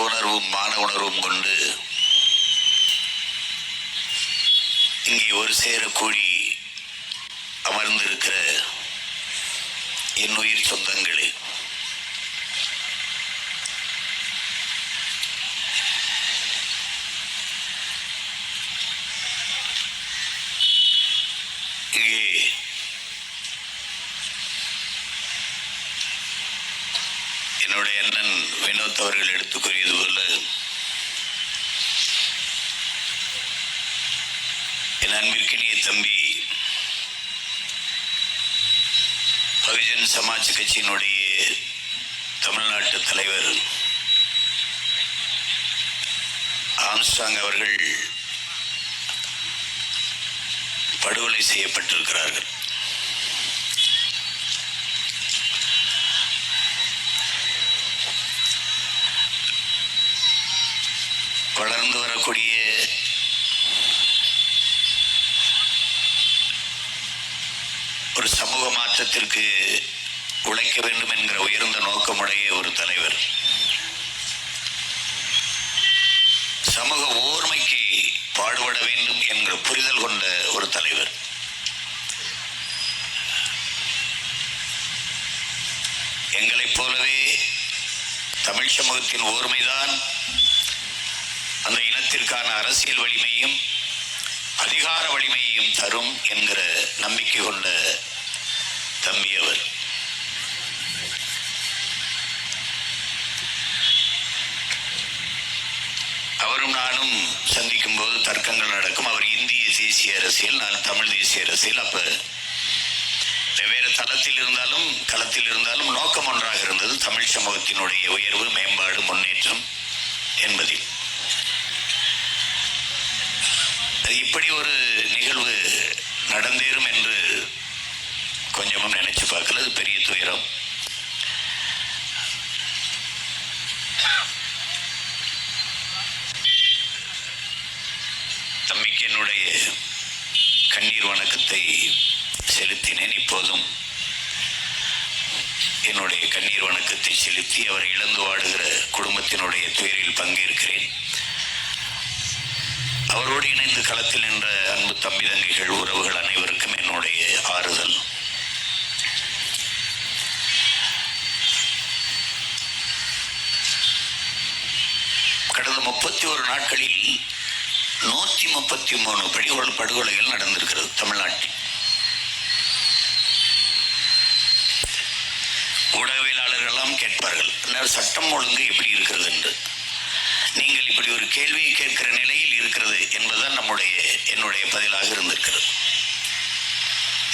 உணர்வும் மான உணர்வும் கொண்டு இங்கே ஒரு சேர கூடி அமர்ந்திருக்கிற என் உயிர் சொந்தங்களே இங்கே என்னுடைய அண்ணன் வினோத் அவர்கள் எடுத்துக் கூறியது போல என் அன்பிற்கினிய தம்பி பகுஜன் சமாஜ் கட்சியினுடைய தமிழ்நாட்டு தலைவர் ஆம்ஸ்டாங் அவர்கள் படுகொலை செய்யப்பட்டிருக்கிறார்கள் வளர்ந்து வரக்கூடிய ஒரு சமூக தேசத்திற்கு உழைக்க வேண்டும் என்கிற உயர்ந்த நோக்கமுடைய ஒரு தலைவர். சமூக ஓர்மைக்கு பாடுபட வேண்டும் என்கிற புரிதல் கொண்ட ஒரு தலைவர். எங்களைப் போலவே தமிழ் சமூகத்தின் ஓர்மைதான் அந்த இனத்திற்கான அரசியல் வலிமையும் அதிகார வலிமையையும் தரும் என்கிற நம்பிக்கை கொண்ட தம்பி அவர் அவரும் நானும் சந்திக்கும் போது தர்க்கங்கள் நடக்கும். அவர் இந்திய தேசிய அரசியல் நான் தமிழ் தேசிய அரசியல். அப்ப வெவ்வேறு தளத்தில் இருந்தாலும் களத்தில் இருந்தாலும் நோக்கம் ஒன்றாக இருந்தது தமிழ் சமூகத்தினுடைய உயர்வு மேம்பாடு முன்னேற்றம் என்பதில். அது இப்படி ஒரு நிகழ்வு நடந்தேறும் என்று கொஞ்சமும் நினைச்சு பார்க்கல. அது பெரிய துயரம். தம்பிக்கு என்னுடைய கண்ணீர் வணக்கத்தை செலுத்தினேன் இப்போதும். என்னுடைய கண்ணீர் வணக்கத்தை செலுத்தி அவர் இழந்து வாடுகிற குடும்பத்தினுடைய துயரில் பங்கேற்கிறேன். அவரோடு இணைந்து களத்தில் நின்ற அன்பு தம்பி தங்கைகள் உறவுகள் அனைவருக்கும் என்னுடைய ஆறுதல். முப்பத்தி ஒரு நாட்களில் நூற்றி முப்பத்தி மூணு படுகொலை படுகொலைகள் நடந்திருக்கிறது தமிழ்நாட்டில். ஊடகவியலாளர்களெல்லாம் கேட்பார்கள் "அண்ணா, சட்டம் ஒழுங்கு எப்படி இருக்கிறது என்று? நீங்கள் இப்படி ஒரு கேள்வியை கேட்கிற நிலையில் இருக்கிறது என்பதுதான் நம்முடைய என்னுடைய பதிலாக இருந்திருக்கிறது.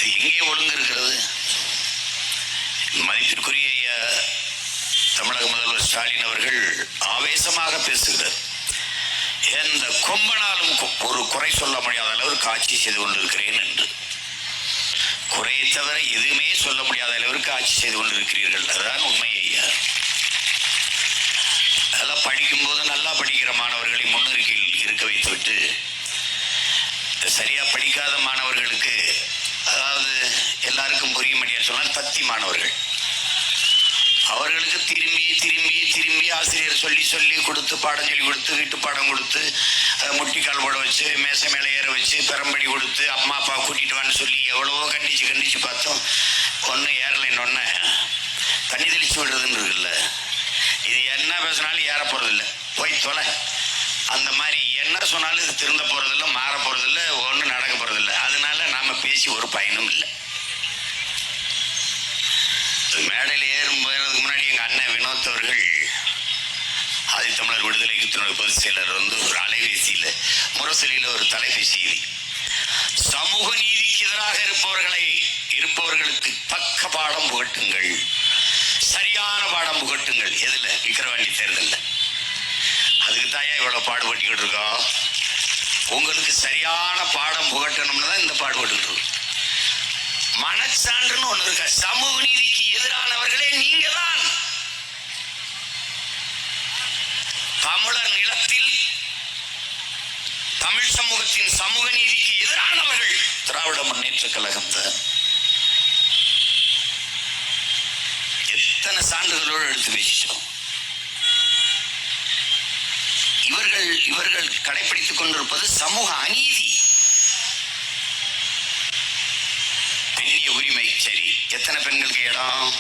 இது எங்கே ஒழுங்கு இருக்கிறது? மதிப்பிற்குரிய ஐயா, தமிழக முதல்வர் ஸ்டாலின் அவர்கள் ஆவேசமாக பேசுகிறார். எந்த கொம்பனாலும் ஒரு குறை சொல்ல முடியாத அளவிற்கு ஆட்சி செய்து கொண்டிருக்கிறேன் என்று. குறையை தவிர எதுவுமே சொல்ல முடியாத அளவிற்கு ஆட்சி செய்து கொண்டிருக்கிறீர்கள். அதுதான் உண்மை ஐயா. அதெல்லாம் படிக்கும்போது நல்லா படிக்கிற மாணவர்களை முன்னிறுக்கில் இருக்க வைத்துவிட்டு சரியா படிக்காத மாணவர்களுக்கு அதாவது எல்லாருக்கும் புரியும்படியா சொன்னால் தத்தி மாணவர்கள். அவர்களுக்கு திரும்பி திரும்பி திரும்பி ஆசிரியர் சொல்லி சொல்லி கொடுத்து பாடம் சொல்லி கொடுத்து வீட்டு பாடம் கொடுத்து முட்டிக்கால் போட வச்சு மேசை மேலே ஏற வச்சு பெரம்படி கொடுத்து அம்மா அப்பா கூட்டிட்டு வான்னு சொல்லி எவ்வளவோ கண்டிச்சு கண்டிச்சு பார்த்தோம். ஒன்றும் ஏறலை இன்னொன்னு தண்ணி தெளிச்சு விடுறதுன்னு இருக்குல்ல. இது என்ன பேசினாலும் ஏற போகிறதில்ல போய் தொலை. அந்த மாதிரி என்ன சொன்னாலும் இது திருந்த போகிறதில்ல மாற போகிறதில்ல ஒன்றும் நடக்க போகிறதில்ல அதனால நாம் பேசி ஒரு பயனும் இல்லை. மேடையில் ஏறும் போகிறதுக்கு முன்னாடி எங்கள் அண்ணன் வினோத் அவர்கள் ஆதித்தமிழர் விடுதலை தன்னுடைய பொதுச் செயலர் வந்து ஒரு அலைபேசியில் முரசொலியில் ஒரு தலைப்பு செய்தி. சமூக நீதிக்கு எதிராக இருப்பவர்களை இருப்பவர்களுக்கு தக்க பாடம் புகட்டுங்கள். சரியான பாடம் புகட்டுங்கள். எதுல? விக்கிரவாண்டி தேர்தலில். அதுக்கு தாயா இவ்வளவு பாடுபட்டுக்கிட்டு இருக்கோம் உங்களுக்கு சரியான பாடம் புகட்டணும்னு தான் இந்த பாடுபட்டு இருக்கோம் மனச்சான்றுன்னு ஒன்று இருக்கா? சமூக நீதிக்கு எதிரானவர்களே நீங்க தான் தமிழர் நிலத்தில் தமிழ் சமூகத்தின் சமூக நீதிக்கு எதிரானவர்கள் திராவிட முன்னேற்ற கழகம் தான். எத்தனை சான்றுகளோடு எடுத்து வச்சிட்டோம் இவர்கள் இவர்கள் கடைபிடித்துக் கொண்டிருப்பது சமூக அநீதி. பெண்ணிய உரிமை சரி. எத்தனை பெண்களுக்கு இடம்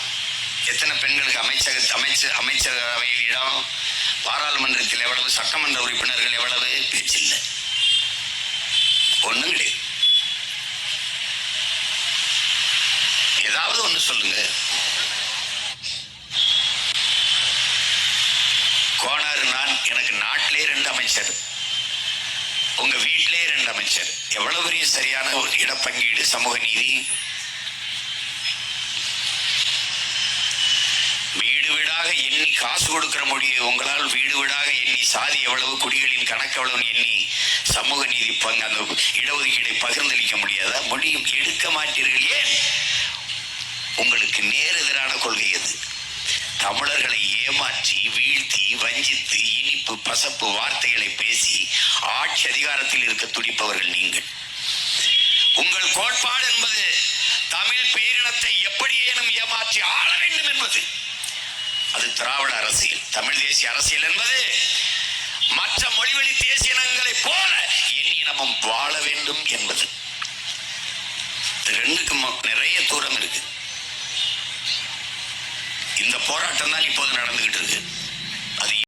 எத்தனை பெண்களுக்கு அமைச்சக அமைச்ச அமைச்சரவையில் இடம் பாராளுமன்றத்தில் எவ்வளவு சட்டமன்ற உறுப்பினர்கள் எவ்வளவு? பேச்சில்லை ஒன்றும் கிடையாது. ஏதாவது ஒண்ணு சொல்லுங்க. கோனாறு நான் எனக்கு நாட்டிலே ரெண்டு அமைச்சர். உங்க வீட்டிலே ரெண்டு அமைச்சர். எவ்வளவு பெரிய சரியான ஒரு இடப்பங்கீடு சமூக நீதி வீடு வீடாக எண்ணி காசு கொடுக்கிற மொழியை உங்களால் வீடு வீடாக எண்ணி சாதி எவ்வளவு குடிகளின் கணக்கு எவ்வளவுன்னு எண்ணி சமூக நீதி பங்கு அந்த இடஒதுக்கீடை பகிர்ந்தளிக்க முடியாதா? மொழியும் எடுக்க மாட்டீர்கள். ஏன்? உங்களுக்கு நேர் எதிரான கொள்கை அது தமிழர்களை ஏமாற்றி வீழ்த்தி வஞ்சித்து இனிப்பு பசப்பு வார்த்தைகளை பேசி ஆட்சி அதிகாரத்தில் இருக்க துடிப்பவர்கள் நீங்கள். உங்கள் கோட்பாடு என்பது தமிழ் பேரினத்தை எப்படியேனும் ஏமாற்றி ஆள வேண்டும் என்பது. அது திராவிட அரசியல். தமிழ் தேசிய அரசியல் என்பது மற்ற மொழிவழி தேசிய இனங்களைப் போல இனமும் வாழ வேண்டும் என்பது. ரெண்டுக்கும் நிறைய தூரம் இருக்கு. இந்த போராட்டம் தான் இப்போது நடந்துகிட்டு இருக்கு. அது